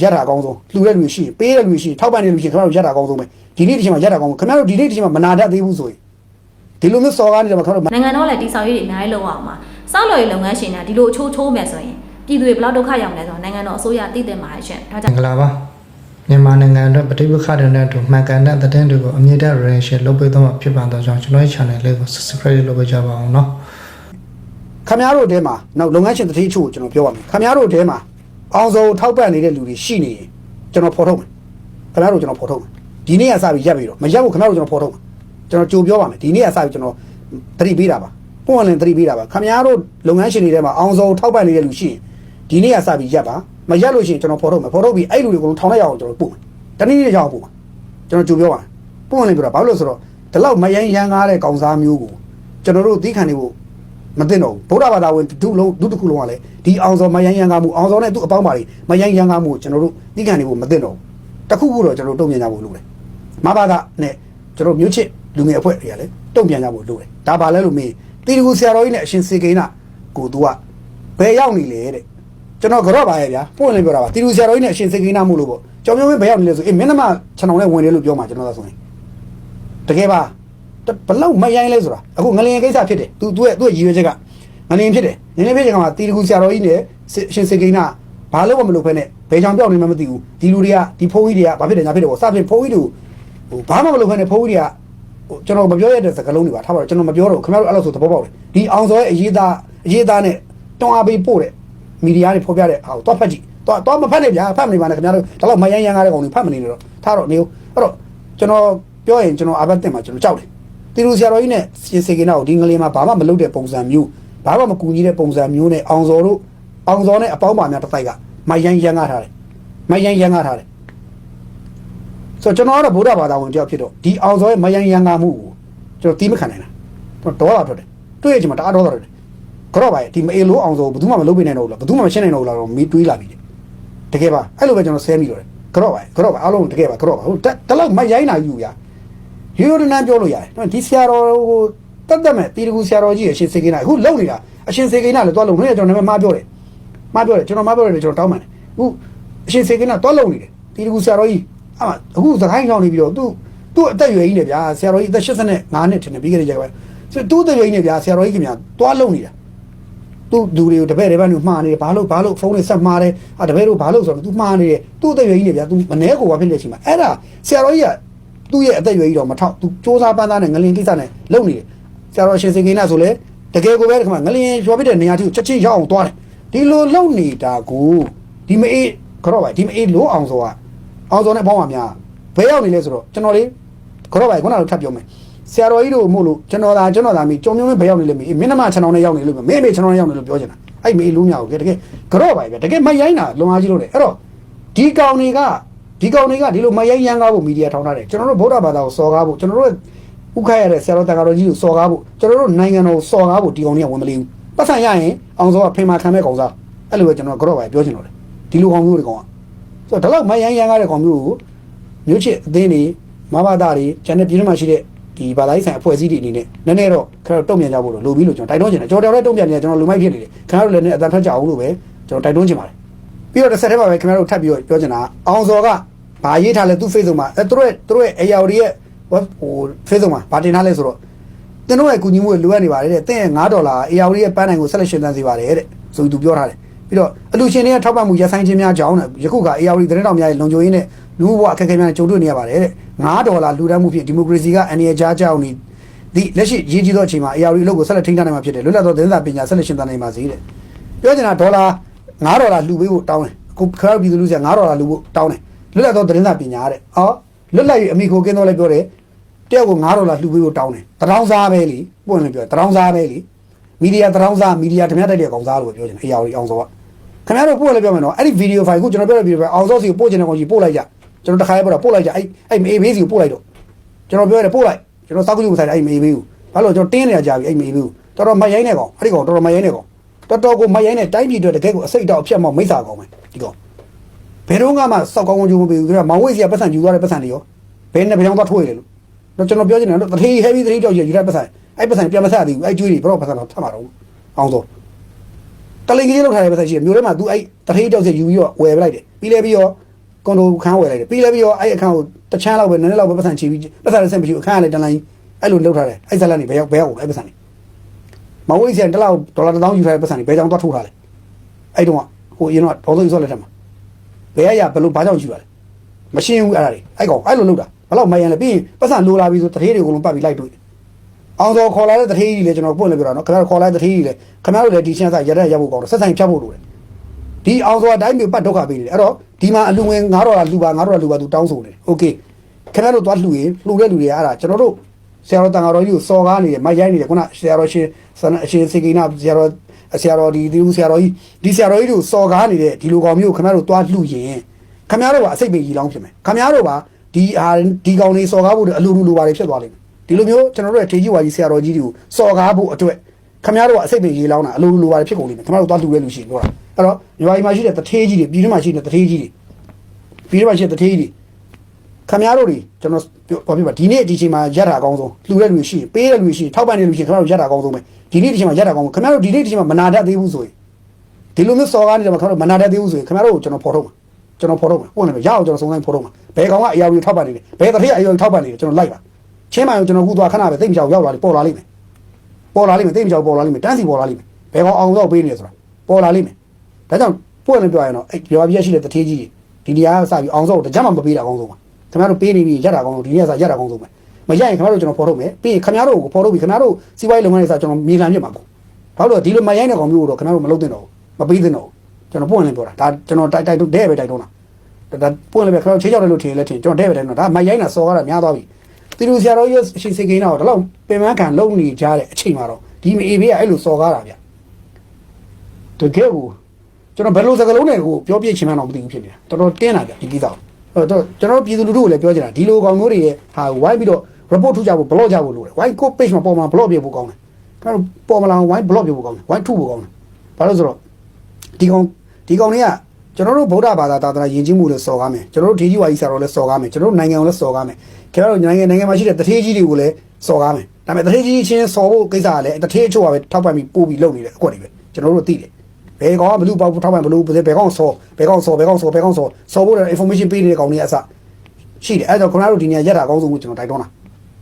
ရက်တာအကောင်းဆုံးလှူတဲ့လူရှိရင်ပေးတဲ့လူရှိရင်ထောက်ပံ့တဲ့လူရှိရင်ခင်ဗျားတို့ရက်တာအကောင်းဆုံးပဲဒီနေ့ဒီချိန်မှာရက်တာအကောင်းဆုံးခင်ဗျားတို့ဒီနေ့ဒီချိန်မှာမနာတတ်သေးဘူးဆိုရင်ဒီလိုမျိုးစော်ကားနေတယ်မှာခင်ဗျားတို့ နိုင်ငံတော်လည်းတိဆောက်ရေးတွေအများကြီးလုပ်အောင်ပါစောက်လို့ရေးလုပ်ငန်းရှင်တွေကဒီလိုအချိုးချိုးမယ်ဆိုရင်ပြည်သူတွေဘယ်လောက်ဒုက္ခရောက်မလဲဆိုတော့နိုင်ငံတော်အစိုးရသိတဲ့မှာရှင့်ဒါကြော မ င့် င်္ဂလာပါမြန်မာနိုင်ငံအတွက်ပဋိပက္ခတွေနဲ့အတူမှန်ကန်တဲ့သတင်းတွေကိုအမြင့်တဲ့ reaction လုပ်ပေးတော့မှာဖြစ်ပါတော့ကြောင့်ကျွန်တော်ရဲ့ channel လေးကို subscribe လုပ်ပေးကြပါအောင်เนาะ ခမရတို့တဲမှာနောက်လုပ်ငန်းရှင်တတိချို့ကိုကျွန်တော်ပြောပါမယ်ခမရတို့တဲမှာ အောင်စုံထောက်ပံ့နေတဲ့လူတွေရှိနေရင်ကျွန်တော်ဖော်ထုတ်မယ်ခမရတို့ကျွန်တော်ဖော်ထုတ်မယ်ဒီနေ့ကစပြီးရက်ပြီးတော့မရက်ဘူးခမရတို့ကျွန်တော်ဖော်ထုတ်မယ်ကျွန်တော်ကြိုပြောပါမယ်ဒီနေ့ကစပြီးကျွန်တော်တတိပေးတာပါပွင့်လင်တတိပေးတာပါခမရတို့လုပ်ငန်းရှင်တွေထဲမှာအောင်စုံထောက်ပံ့နေတဲ့လူရှိရင်ဒီနေ့ကစပြီးရက်ပါမရက်လို့ရှိရင်ကျွန်တော်ဖော်ထုတ်မယ်ဖော်ထုတ်ပြီးအဲ့လူတွေကိုထောင်လိုက်ရအောင်ကျွန်တော်ပို့မယ်တနည်းနည်းရအောင်ပို့မယ်ကျွန်တော်ကြိုပြောပါမယ်ပွင့်လင်ပြောတာဘာလို့လဲဆိုတော့ဒီလောက်မယန်းရမ်းကားတဲ့ကောင်စားမျိုးကိုကျွန်တော်တို့သိခံနေဖို့ မသိတော့ဘူးဗုဒ္ဓဘာသာဝင်ဒုလုံးဒုတစ်ခုလုံးကလည်းဒီအောင်စောမယန်းရန်ကားမှုအောင်စောနဲ့သူ့အပေါင်းပါတွေမယန်းရန်ကားမှုကိုကျွန်တော်တို့သိခံနေဖို့မသိတော့ဘူးတစ်ခုခုတော့ကျွန်တော်တို့တုံ့ပြန်ကြဖို့လိုတယ်မဘာသာနဲ့ကျွန်တော်တို့မြို့ချစ်လူငယ်အဖွဲ့တွေကလည်းတုံ့ပြန်ကြဖို့လိုတယ်ဒါပါလဲလို့မင်းတီတကူဆရာတော်ကြီးနဲ့အရှင်စေကိန်းနာကိုသူကဘယ်ရောက်နေလဲတဲ့ကျွန်တော်ကြော့ပါရဲ့ဗျာပွင့်လင်းပြောတာပါတီတကူဆရာတော်ကြီးနဲ့အရှင်စေကိန်းနာမှုလို့ပေါ့ကြောင်မျိုးဘယ်ရောက်နေလဲဆိုအေးမင်းသမားခြံတော်နဲ့ဝင်တယ်လို့ပြောမှာကျွန်တော်သာဆိုရင်တကယ်ပါတ ဘလောက်မရိုင်းလဲဆိုတာအခုငလျင်ကိစ္စဖြစ်တယ်သူသူ့ရဲ့သူ့ရဲ့ရည်ရွယ်ချက်ကငလျင်ဖြစ်တယ်ငလျင်ဖြစ်တဲ့ခါမှာတီတကူဆရာတော်ကြီးနဲ့အရှင်စေကိန်းနာဘာလို့မလုပ်ဖဲနဲ့ဘယ်ကြောင်ပြောင်းနေမှမသိဘူးဒီလူတွေကဒီဖိုးကြီးတွေကဘာဖြစ်တယ်ညာဖြစ်တယ်ပေါ့စပြင်ဖိုးကြီးတို့ဟိုဘာမှမလုပ်ဖဲနဲ့ဖိုးကြီးတွေကဟိုကျွန်တော်မပြောရတဲ့စကားလုံးတွေပါထားပါတော့ကျွန်တော်မပြောတော့ဘူးခင်ဗျားတို့အဲ့လိုဆိုသဘောပေါက်တယ်ဒီအောင်စောရဲ့အရေးသားအရေးသားနဲ့တွန်းအားပေးပို့တဲ့မီဒီယာတွေဖော်ပြတဲ့ဟာကိုတော့ဖတ်ကြည့်တော့တော့မဖတ်နဲ့ဗျာဖတ်မနေပါနဲ့ခင်ဗျားတို့ဒါတော့မယန်းရမ်းကားတဲ့ကောင်တွေဖတ်မနေနဲ့တော့ထားတော့နေဦးအဲ့တော့ကျွန်တော်ပြောရင်ကျွန်တော်အာဘတ်တင်မှာကျွန်တော်ကြောက်တယ် တီလူဆရာတော်ကြီးနဲ့ရှင်စေကိနာကိုဒီငလေးမှာဘာမှမလုပ်တဲ့ပုံစံမျိုးဘာမှမကူညီတဲ့ပုံစံမျိုးနဲ့အောင်စောတို့အောင်စောနဲ့အပေါင်းပါများတစ်တိုက်ကမယန်းရမ်းကားထားတယ်မယန်းရမ်းကားထားတယ်ဆိုတော့ကျွန်တော်ကတော့ဗုဒ္ဓဘာသာဝင်တယောက်ဖြစ်တော့ဒီအောင်စောရဲ့မယန်ရန်ကားမှုကိုကျွန်တော်တီးမခံနိုင်တာကျွန်တော်ဒေါ်လာထွက်တယ်တွေ့ရချင်မှာတအားဒေါ်လာထွက်တယ်ကြော့ပါရဲ့ဒီမအေလိုအောင်စောဘယ်သူမှမလုပ်ပေးနိုင်တော့ဘူးလားဘယ်သူမှမရှင်းနိုင်တော့ဘူးလားတော့မေးတွေးလာပြီတဲ့တကယ်ပါအဲ့လိုပဲကျွန်တော်ဆဲမိတော့တယ်ကြော့ပါရဲ့ကြော့ပါအားလုံးတကယ်ပါကြော့ပါဟုတ်တလောက်မရိုင်းနာယူရ ရိုးရိုးတန်းတန်းပြောလို့ရတယ်ဒီဆရာတော်ကိုတတ်တတ်မဲ့တီတကူဆရာတော်ကြီးအရှင်စေကိနာအခုလုံနေတာအရှင်စေကိနာလည်းတွားလုံနေကျွန်တော်နာမည်မှားပြောတယ်မှားပြောတယ်ကျွန်တော်မှားပြောတယ်ကျွန်တော်တောင်းပန်တယ်အခုအရှင်စေကိနာတွားလုံနေတယ်တီတကူဆရာတော်ကြီး အမအခုသခိုင်းကြောင်နေပြီးတော့သူသူ့အသက်အရွယ်ကြီးနေဗျာဆရာတော်ကြီးအသက်85နှစ်ထင်တယ်ပြီးခဲ့တဲ့ရက်ပဲဆိုသူ့အသက်အရွယ်ကြီးနေဗျာဆရာတော်ကြီးခင်ဗျာတွားလုံနေတာသူ့လူတွေကိုတပည့်တွေဘက်ਨੂੰမှားနေတယ်ဘာလို့ဘာလို့ဖုန်းနဲ့ဆက်မှားတယ်အာတပည့်တို့ဘာလို့ဆိုတော့ तू မှားနေတယ်သူ့အသက်အရွယ်ကြီးနေဗျာ तू မနှဲကိုဘာဖြစ်နေချိန်မှာအဲ့ဒါဆရာတော်ကြီးက သူ့ရဲ့အသက်အရွယ်ကြီးတော့မထောက် तू စူးစမ်းပန်းသားနဲ့ငလင်ကိစ္စနဲ့လုံနေတယ်ဆရာတော်ရှင်စင်ကိန်းနာဆိုလေတကယ်ကိုပဲခင်ဗျာငလင်ရွာပြတဲ့နေရာที่ချက်ချင်းရောက်အောင်တွားတယ်ဒီလိုလုံနေတာကိုဒီမအေးကြော့ပါဒီမအေးလို့အောင်ဆိုတာအောင်စောနဲ့ပေါင်းပါများဘယ်ရောက်နေလဲဆိုတော့ကျွန်တော်လေးခေါ်ပါခုနကထပ်ပြောမယ်ဆရာတော်ကြီးတို့မို့လို့ကျွန်တော်သာကျွန်တော်သာမီကြုံမျိုးဘယ်ရောက်နေလဲမီမင်းနှမခြံတော်နဲ့ရောက်နေလို့မင်းမေခြံတော်နဲ့ရောက်နေလို့ပြောချင်တာအဲ့မေလူးမြောက်ကိုတကယ်ကြော့ပါပဲတကယ်မရိုင်းတာလွန်အားကြီးလို့လေအဲ့တော့ဒီကောင်တွေက ဒီကောင်တွေကဒီလိုမရိုင်းရမ်းကားဖို့မီဒီယာထောင်းထားတယ်ကျွန်တော်တို့ဗုဒ္ဓဘာသာကိုစော်ကားဖို့ကျွန်တော်တို့ဥခိုက်ရတဲ့ဆရာတော်တန်ခါတော်ကြီးကိုစော်ကားဖို့ကျွန်တော်တို့နိုင်ငံတော်ကိုစော်ကားဖို့ဒီကောင်တွေကဝင်မလေးဘူးပတ်စံရရင်အောင်စောကဖိမာခံမဲ့ကောင်စားအဲ့လိုပဲကျွန်တော်ကြော့ပါပြောချင်တော့တယ်ဒီလိုကောင်မျိုးတွေကောင်ကဆိုတော့ဒီလောက်မရိုင်းရမ်းကားတဲ့ကောင်မျိုးကိုမြို့ချစ်အသင်းတွေမဘာသာတွေကျန်တဲ့ပြည်နယ်မှာရှိတဲ့ဒီဘာသာရေးဆိုင်အဖွဲ့အစည်းတွေအနေနဲ့နည်းနည်းတော့ခရတော့တုံ့ပြန်ကြဖို့လို့လိုပြီးလို့ကျွန်တော်တိုက်တွန်းချင်တယ်ကျွန်တော်တော်တော်တုံ့ပြန်နေကျွန်တော်လူမိုက်ဖြစ်နေတယ်ခင်ဗျားတို့လည်းနည်းအတန်ထွက်ကြအောင်လို့ပဲကျွန်တော်တိုက်တွန်းချင်ပါတယ် ပြီးတော့တစ်ဆက်တည်းပါပဲခင်ဗျားတို့ထပ်ပြီးတော့ပြောချင်တာအောင်စော်ကဘာရေးထားလဲသူ့ Facebook မှာအဲသူတို့ရဲ့သူတို့ရဲ့ AR ရဲ့ဟို Facebook မှာဘာတင်ထားလဲဆိုတော့တင်တို့ရဲ့ကူညီမှုလိုအပ်နေပါတယ်တဲ့တင်ရဲ့9ဒေါ်လာ AR ရဲ့ပန်းနိုင်ကိုဆက်လက်ရှင်သန်စေပါတယ်တဲ့ဆိုပြီးသူပြောထားတယ်ပြီးတော့အလူရှင်တွေကထောက်ပံ့မှုရဆိုင်ခြင်းများကြောင်းတဲ့ယခုက AR သတင်းတော်များရဲ့လုံခြုံရေးနဲ့လူ့ဘဝအခက်အခဲများနဲ့ကြုံတွေ့နေရပါတယ်တဲ့9ဒေါ်လာလူတန်းမှုဖြင့်ဒီမိုကရေစီကအန်ရကြားကြောင်းနေဒီလက်ရှိရည်ကြီးသောအချိန်မှာ AR အလုပ်ကိုဆက်လက်ထိန်းထားနိုင်မှာဖြစ်တယ်လွတ်လပ်သောသတင်းစာပညာဆက်လက်ရှင်သန်နိုင်ပါစေတဲ့ပြောချင်တာဒေါ်လာ 9ဒေါ်လာလူပေးဖို့တောင်းတယ်အခုခရပြည်သူလူစီ9ဒေါ်လာလူဖို့တောင်းတယ်လွတ်လပ်သောသတင်းစာပညာတဲ့ဟောလွတ်လပ်ရေးအမိခိုကင်းတော့လည်းပြောတယ်တယောက်ကို9ဒေါ်လာလူပေးဖို့တောင်းတယ်တရောင်းစားပဲလေပွင့်လည်းပြောတယ်တရောင်းစားပဲလေမီဒီယာတရောင်းစားမီဒီယာဓမြတိုက်တဲ့ကောင်စားလို့ပြောချင်တယ် AR အောင်စောကခင်ဗျားတို့ပို့လည်းပြောမယ်နော်အဲ့ဒီဗီဒီယိုဖိုင်ကိုကျွန်တော်ပြောတဲ့ဗီဒီယိုဖိုင်အောင်စောစီကိုပို့ချင်တဲ့ကောင်ကြီးပို့လိုက်ကြကျွန်တော်တစ်ခါရေးပို့တော့ပို့လိုက်ကြအဲ့အဲ့မေးဘေးစီကိုပို့လိုက်တော့ကျွန်တော်ပြောရတယ်ပို့လိုက်ကျွန်တော်စောက်ကူးကိုဆိုင်တယ်အဲ့မေးဘေးကိုဘာလို့ကျွန်တော်တင်းနေကြပြီအဲ့မေးဘေးကိုတော်တော်မရိုင်းနေကောင်အဲ့ဒီကောင်တော်တော်မရိုင်းနေကောင် တော်တော်ကိုမရိုင်းနေတိုင်းပြည်အတွက်တကယ်ကိုအစိတ်တော့အဖြတ်မောက်မိစ္ဆာကောင်ပဲဒီကောင်ဘယ်တော့မှစောက်ကောင်းကောင်းကြိုးမပေးဘူးခင်ဗျာမောင်ဝိတ်စီကပတ်စံယူသွားတဲ့ပတ်စံတွေရောဘယ်နဲ့ဘယ်ကြောင်သွားထိုးရလဲလို့တော့ကျွန်တော်ပြောချင်တယ်နော်တထေး heavy တထေးကြောက်ယူတဲ့ပတ်စံအဲ့ပတ်စံပြန်မဆက်သေးဘူးအဲ့ကျွေးတွေဘယ်တော့ပတ်စံတော့ထပ်မှာတော့အောင်စောတလိန်ကြီးလောက်ထားတဲ့ပတ်သက်ရှိတယ်မြို့ထဲမှာ तू အဲ့တထေးတောက်ဆက်ယူပြီးတော့ဝယ်ပလိုက်တယ်ပြီးလဲပြီးတော့ကွန်ဒိုခန်းဝယ်လိုက်တယ်ပြီးလဲပြီးတော့အဲ့အခန်းကိုတချမ်းလောက်ပဲနည်းနည်းလောက်ပဲပတ်စံချီပြီးပတ်စံနဲ့ဆင်ပြီးအခန်းကလည်းတလိုင်းအဲ့လိုလောက်ထားတယ်အဲ့ဇက်လက်နေဘယ်ရောက်ဘယ်ရောက်အဲ့ပတ်စံနေ မဝိစီတလောက်ဒေါ်လာ1000ယူထားတဲ့ပတ်စံနေဘယ်ကြောင်သွားထိုးထားလဲအဲ့တုန်းကဟိုအရင်တော့ဒေါ်စုစောလက်ထက်မှာဘယ်ရရဘယ်လိုဘာကြောင့်ယူရလဲမရှင်းဘူးအဲ့ဒါတွေအဲ့ကောင်အဲ့လိုလောက်တာဘယ်တော့မယံလဲပြီးရင်ပတ်စံလိုလာပြီးဆိုတထေးတွေအကုန်လုံးပတ်ပြီးလိုက်တွေ့အောင်စောခေါ်လာတဲ့တထေးကြီးလေကျွန်တော်ပွင့်လေပြတော့နော်ခင်ဗျားခေါ်လာတဲ့တထေးကြီးလေခင်ဗျားတို့လည်းဒီချင်းစားရတဲ့ရပ်ဖို့ကောင်းတော့ဆက်ဆိုင်ဖြတ်ဖို့လိုတယ် ဒီအောင်စွာတိုင်းမျိုးပတ်ဒုက္ခပေးနေတယ်အဲ့တော့ဒီမှာအလူငွေ9ဒေါ်လာလူပါ9ဒေါ်လာလူပါသူတောင်းဆိုတယ်โอเคခင်ဗျားတို့သွားလှူရင်လှူတဲ့လူတွေကအဲ့ဒါကျွန်တော်တို့ ဆရာတော်တန်ဃာတော်ကြီးကိုစော်ကားနေတယ်မိုက်ရိုင်းနေတယ်ခုနဆရာတော်ရှင်ဆန္ဒအရှင်စေကိနာဆရာတော်ဆရာတော်ဒီဒီလူဆရာတော်ကြီးဒီဆရာတော်ကြီးတို့စော်ကားနေတဲ့ဒီလူကောင်မျိုးကိုခင်ဗျားတို့သွားလှူရင်ခင်ဗျားတို့ကအစိတ်ပေကြီးလောင်းဖြစ်မယ်ခင်ဗျားတို့ပါဒီဟာဒီကောင်လေးစော်ကားဖို့အလူလူလူပါတွေဖြစ်သွားလိမ့်မယ်ဒီလိုမျိုးကျွန်တော်တို့ရဲ့ထေကြီးဝါကြီးဆရာတော်ကြီးတွေကိုစော်ကားဖို့အတွက်ခင်ဗျားတို့ကအစိတ်ပေကြီးလောင်းတာအလူလူလူပါတွေဖြစ်ကုန်လိမ့်မယ်ခင်ဗျားတို့သွားလှူတဲ့လူရှိရင်ပြောတာအဲ့တော့ညီမကြီးမှာရှိတဲ့တထေးကြီးတွေပြည်တွင်းမှာရှိတဲ့တထေးကြီးတွေပြည်တွင်းမှာရှိတဲ့တထေးကြီးတွေ ခင်ဗျားတို့တွေကျွန်တော်ပြောပြပါဒီနေ့ဒီချိန်မှာရက်တာအကောင်းဆုံးလှူတဲ့လူရှိရင်ပေးတဲ့လူရှိရင်ထောက်ပံ့တဲ့လူရှိရင်ခင်ဗျားတို့ရက်တာအကောင်းဆုံးပဲဒီနေ့ဒီချိန်မှာရက်တာအကောင်းဆုံးခင်ဗျားတို့ဒီနေ့ဒီချိန်မှာမနာတတ်သေးဘူးဆိုရင်ဒီလိုမျိုးစော်ကားနေတယ်မှာခင်ဗျားတို့မနာတတ်သေးဘူးဆိုရင်ခင်ဗျားတို့ကိုကျွန်တော်ဖော်ထုတ်မှာကျွန်တော်ဖော်ထုတ်မှာဟုတ်တယ်ရအောင်ကျွန်တော်စုံစမ်းဖော်ထုတ်မှာဘယ်ကောင်ကအရာကြီးထောက်ပံ့နေတယ်ဘယ်တထေးအရာကြီးထောက်ပံ့နေတယ်ကျွန်တော်လိုက်ပါချင်းမိုင်ကိုကျွန်တော်ခုသွားခဏပဲသိမကြောက်ရောက်လာလိမ့်ပေါ်လာလိမ့်မယ်ပေါ်လာလိမ့်မယ်သိမကြောက်ပေါ်လာလိမ့်မယ်တန်းစီပေါ်လာလိမ့်မယ်ဘယ်ကောင်အောင်တော့ပေးနေလဲဆိုတာပေါ်လာလိမ့်မယ်ဒါကြောင့်ပွင့်လည်းပြောရရင်တော့အဲ့ပြောပြရှိတဲ့တထေးကြီးဒီနေရာကစပြီးအောင်စောတကြမ်းမှမပေးတာအကောင်းဆုံးပါ ခင်ဗျားတို့ပေးနေပြီးရက်တာအကောင်းဆုံးဒီနေရာကစရက်တာအကောင်းဆုံးပဲမရက်ရင်ခင်ဗျားတို့ကျွန်တော်ဖော်ထုတ်မယ်ပြီးရင်ခင်ဗျားတို့ကိုဖော်ထုတ်ပြီးခင်ဗျားတို့စီးပွားရေးလုပ်ငန်းတွေစကျွန်တော်မြေခံပြမှာပေါ့ဘာလို့လဲဒီလိုမရိုင်းတဲ့ကောင်မျိုးကိုတော့ခင်ဗျားတို့မလုပ်သင့်တော့ဘူးမပေးသင့်တော့ဘူးကျွန်တော်ပွင့်လည်းပြောတာဒါကျွန်တော်တိုက်တိုက်တဲ့ပဲတိုက်တော့တာဒါပွင့်လည်းပဲခင်ဗျားတို့ချေးကြောက်တယ်လို့ထင်လည်းထင်ကျွန်တော်တဲ့ပဲတိုက်တော့ဒါမရိုင်းတာစော်ကားတာများသွားပြီတီလူဆရာတော်ကြီးအရှိစိတ်ကိန်းတော့တော့ပင်မခံလုံနေကြတဲ့အချိန်မှာတော့ဒီမအေးဘေးကအဲ့လိုစော်ကားတာဗျတကယ်ကိုကျွန်တော်ဘယ်လိုစကားလုံးနဲ့ကိုပြောပြချင်မှန်းတော့မသိဘူးဖြစ်နေတာတော်တော်တင်းလာကြဒီကိစ္စကိုအဲ့ တော့ကျွန်တော်ပြည်သူလူထုကိုလည်းပြောချင်တာဒီလိုကောင်မျိုးတွေရဲ့ဟာဝိုင်းပြီးတော့ report ထုတ်ကြဖို့ blog ကြဖို့လိုတယ်ဝိုင်းကို page မှာပေါ်မှာ blog ပြဖို့ကောင်းတယ်ကျွန်တော်ပေါ်မှာလာဝိုင်း blog ပြဖို့ကောင်းတယ်ဝိုင်းထုတ်ဖို့ကောင်းတယ်ဘာလို့ဆိုတော့ဒီကောင်ဒီကောင်တွေကကျွန်တော်တို့ဗုဒ္ဓဘာသာသာသနာယဉ်ကျေးမှုလည်းစော်ကားမယ်ကျွန်တော်တို့ဒေကြီးဝါကြီးဆရာတော်လည်းစော်ကားမယ်ကျွန်တော်တို့နိုင်ငံကိုလည်းစော်ကားမယ်ကျွန်တော်တို့နိုင်ငံနိုင်ငံမှာရှိတဲ့တထေးကြီးတွေကိုလည်းစော်ကားမယ်ဒါပေမဲ့တထေးကြီးချင်းစော်ဖို့ကိစ္စကလည်းတထေးအချို့ကပဲထောက်ပံ့ပြီးပို့ပြီးလုပ်နေတယ်အကွက်တွေပဲကျွန်တော်တို့သိတယ် ဘယ်ကောင်ကဘလူးပေါက်ထောက်ပံ့ဘလူးဘယ်ကောင်ဆောဘယ်ကောင်ဆောဘယ်ကောင်ဆောဘယ်ကောင်ဆောဆောဖို့တဲ့ information ပေးနေတဲ့ကောင်တွေအစရှိတယ်အဲ့တော့ခင်ဗျားတို့ဒီနေရာရက်တာအကောင်းဆုံးကိုကျွန်တော်တိုက်တွန်းတာ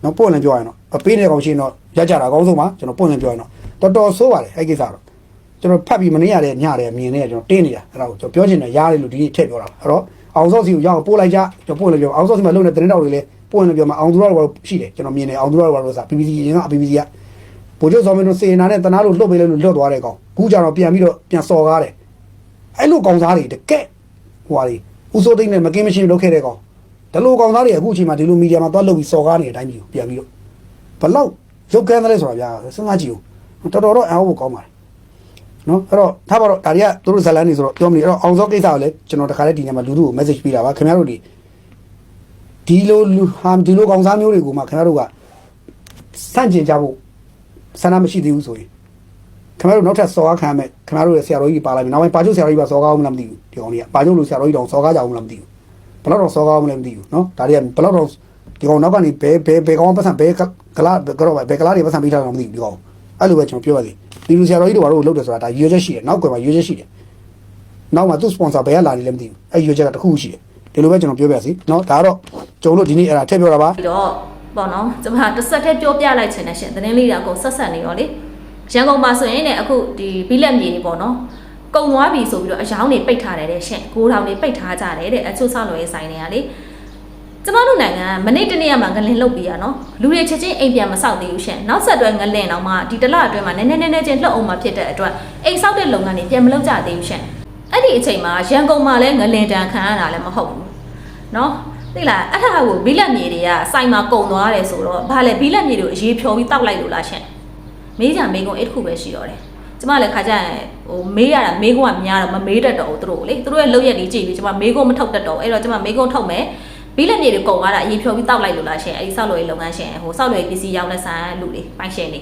နော်ပို့လင်ပြောရရင်တော့ပေးနေတဲ့ကောင်ရှိရင်တော့ရက်ကြတာအကောင်းဆုံးပါကျွန်တော်ပို့လင်ပြောရင်တော့တော်တော်ဆိုးပါတယ်အဲ့ကိစ္စတော့ကျွန်တော်ဖတ်ပြီးမနေရတဲ့ညတဲ့မြင်နေရကျွန်တော်တင်းနေတာအဲ့ဒါကိုကျွန်တော်ပြောချင်တယ်ရားတယ်လို့ဒီနေ့ထည့်ပြောတာအဲ့တော့အောင်စောစီကိုရောက်ပို့လိုက်ကြကျွန်တော်ပို့လင်ပြောအောင်စောစီမှာလုပ်နေတဲ့တင်းတောက်တွေလည်းပို့လင်ပြောမှာအောင်သူတော်တို့ရှိတယ်ကျွန်တော်မြင်နေအောင်သူတော်တို့ဆို BBC ရင်က BBC က ဘိုးချုပ်ဇော်မင်းတို့စေနာနဲ့တနာလို့လှုပ်ပေးလို့လွတ်သွားတဲ့ကောင်ခုကြတော့ပြန်ပြီးတော့ပြန်စော်ကားတယ်အဲ့လိုကောင်သားတွေတကက်ဟိုဟာတွေဥစိုးသိန်းနဲ့မကင်းမရှင်းလုပ်ခဲ့တဲ့ကောင်ဒီလိုကောင်သားတွေအခုအချိန်မှာဒီလိုမီဒီယာမှာသွားလုပ်ပြီးစော်ကားနေတဲ့အတိုင်းမျိုးပြန်ပြီးတော့ဘလောက်ရုပ်ကန်းတယ်လဲဆိုတာဗျာစဉ်းစားကြည့်ဦးတော်တော်တော့အားဖို့ကောင်းပါတယ်နော်အဲ့တော့ထားပါတော့ဒါတွေကသူတို့ဇလန်းနေဆိုတော့ပြောမနေအဲ့တော့အောင်စောကိစ္စကိုလည်းကျွန်တော်တခါတည်းဒီညမှာလူလူကို message ပေးတာပါခင်ဗျားတို့ဒီဒီလိုလူဟာဒီလိုကောင်သားမျိုးတွေကိုမှခင်ဗျားတို့ကစန့်ကျင်ကြဖို့ ဆန္ဒမရှိသေးဘူးဆိုရင်ခင်ဗျားတို့နောက်ထပ်စော်ကားခံရမယ်ခင်ဗျားတို့ရဲ့ဆရာတော်ကြီးပါလာပြီနောက်ပိုင်းပါချုပ်ဆရာတော်ကြီးပါစော်ကားအောင်မလားမသိဘူးဒီကောင်ကြီးကပါချုပ်လူဆရာတော်ကြီးတောင်စော်ကားကြအောင်မလားမသိဘူးဘယ်တော့တော့စော်ကားအောင်မလဲမသိဘူးနော်ဒါတွေကဘယ်တော့တော့ဒီကောင်နောက်ကနေဘဲဘဲဘဲကောင်ပတ်စံဘဲကလာကတော့ဘဲကလာတွေပတ်စံပြီးထားတော့မသိဘူးဒီကောင်အဲ့လိုပဲကျွန်တော်ပြောရသေးဒီလူဆရာတော်ကြီးတို့ဘာလို့လုပ်တယ်ဆိုတာဒါရွေးချက်ရှိတယ်နောက်ကွယ်မှာရွေးချက်ရှိတယ်နောက်မှာသူ့စပွန်ဆာဘယ်ကလာနေလဲမသိဘူးအဲ့ရွေးချက်ကတစ်ခုရှိတယ်ဒီလိုပဲကျွန်တော်ပြောပြစီနော်ဒါကတော့ကျွန်တော်တို့ဒီနေ့အဲ့ဒါထည့်ပြောတာပါပြီးတော့ ပေါ့နော်ကျွန်မတစ်ဆက်တည်းပြောပြလိုက်ချင်တဲ့ရှင်သတင်းလေးတွေအကုန်ဆက်ဆက်နေရောလေရန်ကုန်မှာဆိုရင်လည်းအခုဒီဘီလက်မြေတွေပေါ့နော်ကုံသွားပြီဆိုပြီးတော့အယောင်းတွေပိတ်ထားတယ်တဲ့ရှင်ကိုးထောင်တွေပိတ်ထားကြတယ်တဲ့အချို့ဆောက်လို့ရေးဆိုင်တွေကလေကျမတို့နိုင်ငံကမနေ့တနေ့ကမှငလင်လှုပ်ပြီးရနော်လူတွေချက်ချင်းအိမ်ပြန်မဆောက်သေးဘူးရှင်နောက်ဆက်တွဲငလင်တော့မှဒီတစ်လအတွင်းမှာနည်းနည်းနည်းနည်းချင်းလှုပ်အောင်မှဖြစ်တဲ့အတွက်အိမ်ဆောက်တဲ့လုပ်ငန်းတွေပြန်မလုပ်ကြသေးဘူးရှင်အဲ့ဒီအချိန်မှာရန်ကုန်မှာလည်းငလင်တန်ခံရတာလည်းမဟုတ်ဘူးနော် သိလားအဲ့ဒါကိုဘီလက်မြေတွေကစိုင်မှာကုံသွားတယ်ဆိုတော့ဘာလဲဘီလက်မြေတွေကိုအရေးဖြောပြီးတောက်လိုက်လို့လားရှင်မေးကြမေးကုန်အဲ့တစ်ခုပဲရှိတော့တယ်ကျမလည်းခါကြရင်ဟိုမေးရတာမေးကုန်ကများတော့မမေးတတ်တော့ဘူးသူတို့ကိုလေသူတို့ရဲ့လောက်ရက်ကြီးကြည့်ပြီးကျမမေးကုန်မထုတ်တတ်တော့ဘူးအဲ့တော့ကျမမေးကုန်ထုတ်မယ်ဘီလက်မြေတွေကုံသွားတာအရေးဖြောပြီးတောက်လိုက်လို့လားရှင်အဲ့ဒီဆောက်လို့ရေးလုပ်ငန်းရှင်ဟိုဆောက်လို့ရေးပစ္စည်းရောင်းတဲ့ဆိုင်လူတွေပိုင်ရှင်တွေ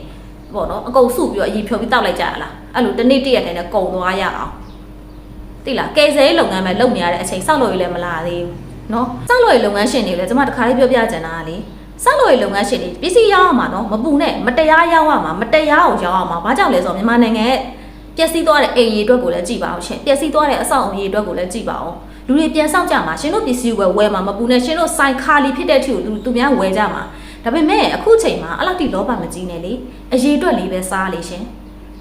ပေါ့နော်အကုန်စုပြီးတော့အရေးဖြောပြီးတောက်လိုက်ကြရလားအဲ့လိုတစ်နေ့တည့်ရက်တည်းနဲ့ကုံသွားရအောင်သိလားကယ်ဆယ်ရေးလုပ်ငန်းပဲလုပ်နေရတဲ့အချိန်စောက်လို့ရလည်းမလာသေးဘူး နော်စောက်လို့ရလုပ်ငန်းရှင်တွေလည်းကျမတခါလေးပြောပြကြင်တာလေစောက်လို့ရလုပ်ငန်းရှင်တွေပစ္စည်းရောင်းရမှာနော်မပူနဲ့မတရားရောင်းရမှာမတရားကိုရောင်းရမှာဘာကြောင့်လဲဆိုတော့မြန်မာနိုင်ငံရဲ့ပျက်စီးသွားတဲ့အိမ်ကြီးအတွက်ကိုလည်းကြည်ပါအောင်ရှင်ပျက်စီးသွားတဲ့အဆောက်အအုံကြီးအတွက်ကိုလည်းကြည်ပါအောင်လူတွေပြန်ဆောက်ကြမှာရှင်တို့ပစ္စည်းဝယ်ဝယ်မှာမပူနဲ့ရှင်တို့ဆိုင်ခါလီဖြစ်တဲ့အထိကိုသူသူများဝယ်ကြမှာဒါပေမဲ့အခုချိန်မှာအဲ့လောက်တိလောဘမကြီးနဲ့လေအရေးအတွက်လေးပဲစားလေရှင်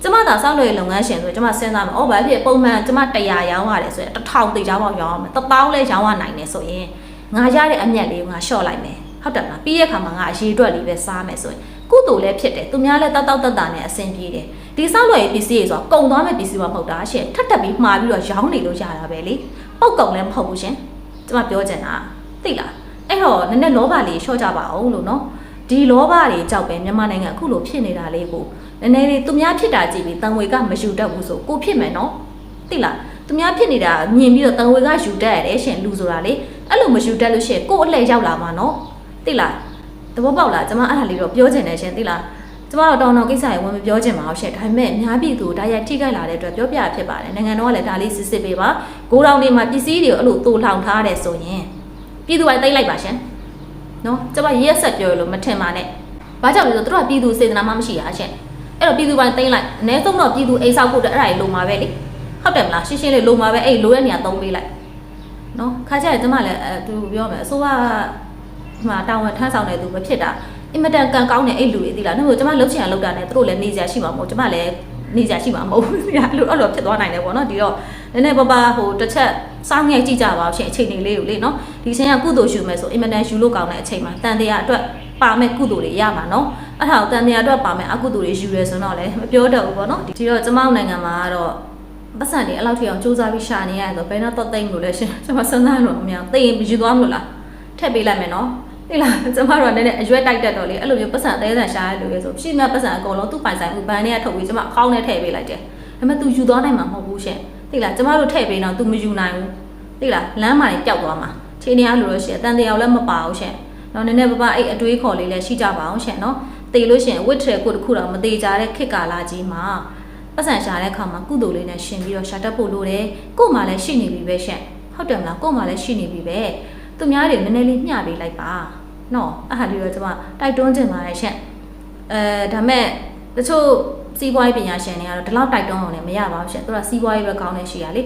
ကျမသာဆောက်လို့ရလုပ်ငန်းရှင်ဆိုကျမစဉ်းစားမှာအော်ဘာဖြစ်ပုံမှန်ကျမ100ရောင်းရတယ်ဆိုရင်1000တေချောင်းပေါက်ရောင်းအောင်1000လဲရောင်းရနိုင်တယ်ဆိုရင်ငါရတဲ့အမျက်လေးကိုငါလျှော့လိုက်မယ်ဟုတ်တယ်မလားပြီးရဲ့ခါမှာငါအရေးအတွက်လေးပဲစားမယ်ဆိုရင်ကုသိုလ်လည်းဖြစ်တယ်သူများလည်းတောက်တောက်တတ်တာနဲ့အဆင်ပြေတယ်ဒီဆောက်လို့ရပစ္စည်းတွေဆိုတော့ကုံသွားမဲ့ပစ္စည်းမဟုတ်တာရှင်ထပ်တက်ပြီးမှားပြီးတော့ရောင်းနေလို့ရတာပဲလေပုတ်ကုံလည်းမဟုတ်ဘူးရှင်ကျမပြောချင်တာသိလားအဲ့တော့နည်းနည်းလောဘလေးလျှော့ကြပါအောင်လို့နော်ဒီလောဘတွေကြောက်ပဲမြန်မာနိုင်ငံအခုလိုဖြစ်နေတာလေးကို နည်းနည်းလေးသူများဖြစ်တာကြည့်ပြီးတန်ဝေကမယူတတ်ဘူးဆိုကိုဖြစ်မယ်နော်သိလားသူများဖြစ်နေတာမြင်ပြီးတော့တန်ဝေကယူတတ်ရတယ်ရှင်လူဆိုတာလေအဲ့လိုမယူတတ်လို့ရှိရင်ကို့အလှည့်ရောက်လာမှာနော်သိလားသဘောပေါက်လားကျမအဲ့ဒါလေးတော့ပြောချင်တယ်ရှင်သိလားကျမတို့တောင်းတောင်းကိစ္စရေဝင်မပြောချင်ပါဘူးရှင့်ဒါပေမဲ့အများပြည်သူဒါရိုက်ထိခိုက်လာတဲ့အတွက်ပြောပြဖြစ်ပါတယ်နိုင်ငံတော်ကလည်းဒါလေးစစ်စစ်ပေးပါဂိုးတောင်တွေမှာပစ္စည်းတွေကိုအဲ့လိုတူလောင်ထားတယ်ဆိုရင်ပြည်သူကသိမ့်လိုက်ပါရှင်နော်ကျမရက်ဆက်ပြောရလို့မထင်ပါနဲ့ဘာကြောင့်လဲဆိုတော့သူတို့ကပြည်သူစေတနာမှမရှိတာရှင့် အဲ့တော့ပြည်သူပိုင်းသိမ့်လိုက်အ ਨੇ ဆုံးတော့ပြည်သူအိမ်ဆောက်ဖို့အတွက်အဲ့ဒါတွေလုံမှာပဲလေဟုတ်တယ်မလားရှင်းရှင်းလေးလုံမှာပဲအဲ့လိုတဲ့နေရာသုံးပေးလိုက်နော်ခါကျရင်ကျမလည်းအဲသူပြောမယ်အစိုးရဟိုတာဝန်ထမ်းဆောင်တဲ့သူပဲဖြစ်တာအင်မတန်ကန်ကောင်းတဲ့အဲ့လူတွေသိလားနှုတ်ကျမလှုပ်ချင်အောင်လုပ်တာနဲ့သူတို့လည်းနေကြရှိမှာမဟုတ်ကျမလည်းနေကြရှိမှာမဟုတ်ဘူးသိလားအဲ့လိုအဲ့လိုဖြစ်သွားနိုင်တယ်ပေါ့နော်ဒီတော့ နည်းနည်းပါးပါဟိုတစ်ချက်စောင်းငယ်ကြည့်ကြပါဦးရှင်အချိန်လေးကိုလေနော်ဒီချိန်ကကုသိုလ်ယူမယ်ဆိုအင်မတန်ယူလို့ကောင်းတဲ့အချိန်မှာတန်တရားအတွက်ပါမဲ့ကုသိုလ်တွေရမှာနော်အဲ့ဒါကိုတန်တရားအတွက်ပါမဲ့အကုသိုလ်တွေယူရဲဆိုတော့လည်းမပြောတော့ဘူးပေါ့နော်ဒီတော့ကျမတို့နိုင်ငံမှာကတော့ပတ်စံတွေအဲ့လောက်ထိအောင်စူးစမ်းပြီးရှာနေရတယ်ဆိုဘယ်တော့တော့သိမ့်လို့လဲရှင်ကျွန်မစဉ်းစားလို့မမြင်သိရင်ယူသွားမလို့လားထည့်ပေးလိုက်မယ်နော်သိလားကျမတို့ကလည်းအရွက်တိုက်တက်တော့လေအဲ့လိုမျိုးပတ်စံအသေးစံရှာရလို့လေဆိုရှိမှပတ်စံအကုန်လုံးသူ့ပိုင်ဆိုင်မှုဘန်ထဲကထုတ်ပြီးကျမအကောင့်နဲ့ထည့်ပေးလိုက်တယ်ဒါပေမဲ့ तू ယူသွားနိုင်မှာမဟုတ်ဘူးရှင် သိလားကျမတို့ထည့်ပေးတော့ तू မယူနိုင်ဘူးသိလားလမ်းမှာနေပျောက်သွားမှာခြေနေရလို့လို့ရှင်အတန်တရားလည်းမပါဘူးရှင်တော့နည်းနည်းပါးပါးအဲ့အတွေးခေါ်လေးလည်းရှိကြပါအောင်ရှင်နော်တေလို့ရှင်ဝစ်ထရကိုတခုတော့မသေးကြတဲ့ခေတ်ကာလကြီးမှာပတ်စံရှာတဲ့အခါမှာကုသိုလ်လေးနဲ့ရှင်ပြီးတော့ရှာတတ်ဖို့လိုတယ်ကို့မှာလည်းရှိနေပြီပဲရှင်ဟုတ်တယ်မလားကို့မှာလည်းရှိနေပြီပဲသူများတွေနည်းနည်းလေးမျှပေးလိုက်ပါနော်အဲ့ဟာလေးတော့ကျွန်မတိုက်တွန်းချင်ပါတယ်ရှင်အဲဒါမဲ့တချို့ စီးပွားရေးပညာရှင်တွေကတော့ဒီလောက်တိုက်တွန်းအောင်လည်းမရပါဘူးရှင်သူကစီးပွားရေးပဲကောင်းနေရှိရလေ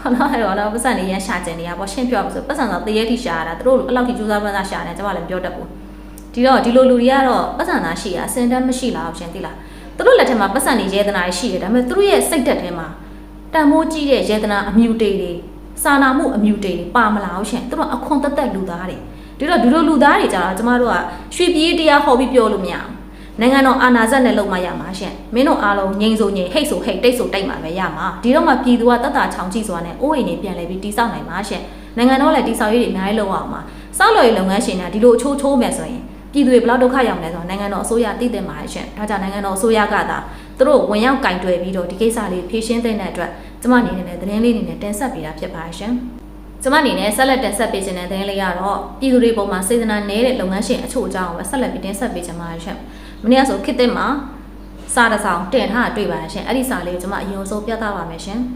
ဟုတ်နော်အဲ့တော့တော့ပတ်စံလေးရန်ရှာကျင်နေရပေါ့ရှင်းပြောပါဆိုပတ်စံတော့တရေတိရှာရတာသူတို့အဲ့လောက်ထိကြိုးစားပန်းစားရှာနေကျွန်မလည်းပြောတတ်ဘူးဒီတော့ဒီလိုလူတွေကတော့ပတ်စံသားရှိရအစင်တမ်းမရှိလားအောင်ရှင်သိလားသူတို့လက်ထက်မှာပတ်စံနေရဲသနာရှိတယ်ဒါပေမဲ့သူတို့ရဲ့စိတ်ဓာတ်ထဲမှာတန်မိုးကြီးတဲ့ရဲသနာအမြူတေတွေစာနာမှုအမြူတေတွေပါမလားအောင်ရှင်သူတို့အခွန်တက်တက်လူသားတွေဒီတော့ဒီလိုလူသားတွေကြတော့ကျမတို့ကရွှေပြည်တရားဟောပြီးပြောလို့မရဘူး နိုင်ငံတော်အာဏာစက်နဲ့လုံမရမှာရှင်မင်းတို့အားလုံးငြိမ်ဆိုငြိမ်ဟိတ်ဆိုဟိတ်တိတ်ဆိုတိတ်မှာပဲရမှာဒီတော့မှပြည်သူကတတ်တာချောင်ကြည့်စွာနဲ့အိုးအိမ်တွေပြန်လဲပြီးတိစောက်နိုင်မှာရှင်နိုင်ငံတော်လည်းတိစောက်ရေးတွေအများကြီးလုပ်အောင်မှာစောက်လို့ရေးလုပ်ငန်းရှင်တွေကဒီလိုအချိုးချိုးမယ်ဆိုရင်ပြည်သူတွေဘယ်လောက်ဒုက္ခရောက်နေဆိုတော့နိုင်ငံတော်အစိုးရသိသိမှာရှင်ဒါကြောင့်နိုင်ငံတော်အစိုးရကသာသူတို့ဝင်ရောက်ကင်တွယ်ပြီးတော့ဒီကိစ္စလေးဖြေရှင်းတဲ့အတွက်ကျမအနေနဲ့သတင်းလေးတွေနဲ့တင်ဆက်ပေးတာဖြစ်ပါရှင်ကျမအနေနဲ့ဆက်လက်တင်ဆက်ပေးခြင်းတဲ့သတင်းလေးကတော့ပြည်သူတွေပုံမှာစေတနာနေတဲ့လုပ်ငန်းရှင်အချို့အကြောင်းကိုပဲဆက်လက်ပြီးတင်ဆက်ပေးချင်ပါတယ်ရှင်။ မနေ့ကဆိုခေတ်သစ်မှာစာတစ်စောင်တင်ထားတာတွေ့ပါရှင်။အဲ့ဒီစာလေးကိုကျမအရင်ဆုံးပြသပါမယ်ရှင်။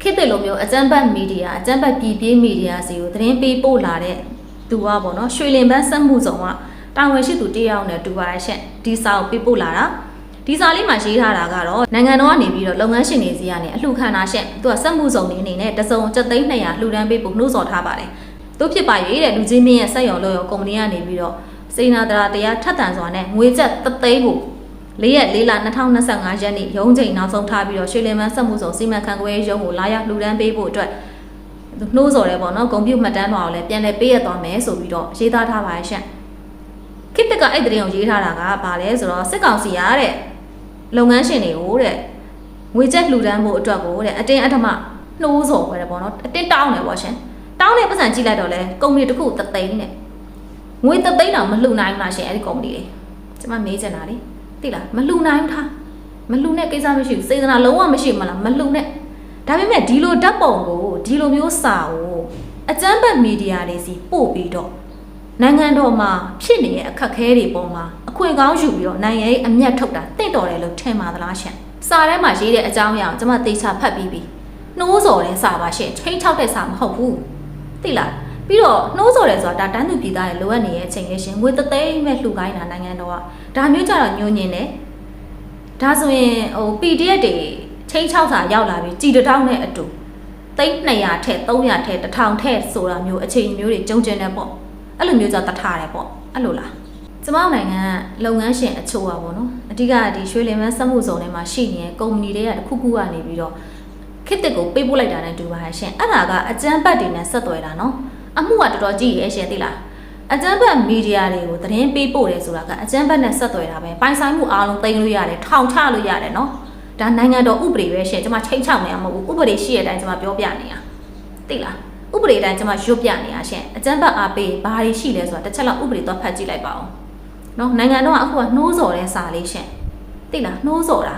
ခေတ်သစ်လိုမျိုးအကြမ်းဖက်မီဒီယာအကြမ်းဖက်ပြည်ပြေးမီဒီယာစီကိုသတင်းပေးပို့လာတဲ့သူကပေါ့နော်ရွှေလင်ပန်းစက်မှုဆောင်ကတာဝန်ရှိသူတယောက်နဲ့တူပါရဲ့ရှင်။ဒီစာကိုပေးပို့လာတာဒီစာလေးမှာရေးထားတာကတော့နိုင်ငံတော်ကနေပြီးတော့လုပ်ငန်းရှင်တွေစီကနေအလှခံတာရှင့်သူကစက်မှုစုံတွေအနေနဲ့တစုံကျပ်သိန်း200လှူဒန်းပေးဖို့နှိုးဆော်ထားပါတယ် သူဖြစ်ပါ၍တဲ့လူချင်းမင်းရဲ့စက်ရုံလို့ရောကုမ္ပဏီကနေပြီးတော့စေနာတရာတရားထပ်တန်စွာနဲ့ငွေကျပ်3သိန်းကို၄ရက်၄လ2025ရက်နေ့ရုံးချိန်နောက်ဆုံးထားပြီးတော့ရွှေလင်မန်းစက်မှုစုံစီမံခန့်ခွဲရေးရုံးကိုလာရောက်လှူဒန်းပေးဖို့အတွက်နှိုးဆော်တယ်ပေါ့နော်ဂုံပြူမှတ်တမ်းတော်ကိုလည်းပြန်လည်ပေးရသွားမယ်ဆိုပြီးတော့ရေးသားထားပါရဲ့ရှင့်ခိတကအဲ့တဲ့ရင်ကိုရေးထားတာကဘာလဲဆိုတော့စစ်ကောင်စီရတဲ့လုပ်ငန်းရှင်တွေကိုတဲ့ငွေကျပ်လှူဒန်းဖို့အတွက်ကိုတဲ့အတင်းအဓမ္မနှိုးဆော်ခွဲတယ်ပေါ့နော်အတင်းတောင်းတယ်ပေါ့ရှင် တောင်းတဲ့ပတ်စံကြည့်လိုက်တော့လဲကုမ္ပဏီတစ်ခုသသိန်းနဲ့ငွေသသိန်းတော့မလှူနိုင်ဘူးလားရှင်အဲ့ဒီကုမ္ပဏီတွေကျွန်မမေးချင်တာလေသိလားမလှူနိုင်ဘူးထားမလှူနဲ့ကိစ္စမရှိဘူးစေတနာလုံးဝမရှိမလားမလှူနဲ့ဒါပေမဲ့ဒီလိုဓာတ်ပုံကိုဒီလိုမျိုးစာကိုအကြမ်းဖက်မီဒီယာတွေစီပို့ပြီးတော့နိုင်ငံတော်မှာဖြစ်နေတဲ့အခက်အခဲတွေပေါ်မှာအခွင့်ကောင်းယူပြီးတော့နိုင်ငံရေးအမျက်ထုတ်တာတင့်တော်တယ်လို့ထင်ပါသလားရှင်စာထဲမှာရေးတဲ့အကြောင်းအရာကိုကျွန်မသေချာဖတ်ပြီးပြီနှိုးစော်တဲ့စာပါရှင်ချိန်ချောက်တဲ့စာမဟုတ်ဘူး သိလားပြီးတော့နှိုးဆော်တယ်ဆိုတာဒါတန်းသူပြည်သားရဲ့လိုအပ်နေတဲ့အချိန်လေးရှင်ငွေတသိန်းမဲ့လှူခိုင်းတာနိုင်ငံတော်ကဒါမျိုးကြတော့ညှို့ညင်တယ်ဒါဆိုရင်ဟို PDF တွေချင်းချောက်စာရောက်လာပြီးကြည်တထောင်းနဲ့အတူသိန်း200ထက်300ထက်1000ထက်ဆိုတာမျိုးအချိန်မျိုးတွေကြုံကျင်တယ်ပေါ့အဲ့လိုမျိုးကြတထားတယ်ပေါ့အဲ့လိုလားကျမတို့နိုင်ငံကလုပ်ငန်းရှင်အချို့ပါပေါ့နော်အဓိကဒီရွှေလင်မန်းစက်မှုဇုံထဲမှာရှိနေတဲ့ကုမ္ပဏီတွေကတစ်ခုခုကနေပြီးတော့ ခစ်တစ်ကိုပေးပို့လိုက်တာနဲ့တူပါရဲ့ရှင်အဲ့ဒါကအကြမ်းဖက်တွေနဲ့ဆက်သွယ်တာနော်အမှုကတော်တော်ကြီးရဲ့ရှင်သိလားအကြမ်းဖက်မီဒီယာတွေကိုသတင်းပေးပို့တယ်ဆိုတာကအကြမ်းဖက်နဲ့ဆက်သွယ်တာပဲပိုင်ဆိုင်မှုအားလုံးသိမ်းလို့ရတယ်ထောင်ချလို့ရတယ်နော်ဒါနိုင်ငံတော်ဥပဒေပဲရှင်ကျွန်မချိန်ချောက်နေရမဟုတ်ဘူးဥပဒေရှိတဲ့အတိုင်းကျွန်မပြောပြနေတာသိလားဥပဒေအတိုင်းကျွန်မရွတ်ပြနေရရှင်အကြမ်းဖက်အားပေးဘာတွေရှိလဲဆိုတာတစ်ချက်လောက်ဥပဒေတော့ဖတ်ကြည့်လိုက်ပါဦးနော်နိုင်ငံတော်ကအခုကနှိုးဆော်တဲ့စာလေးရှင်သိလားနှိုးဆော်တာ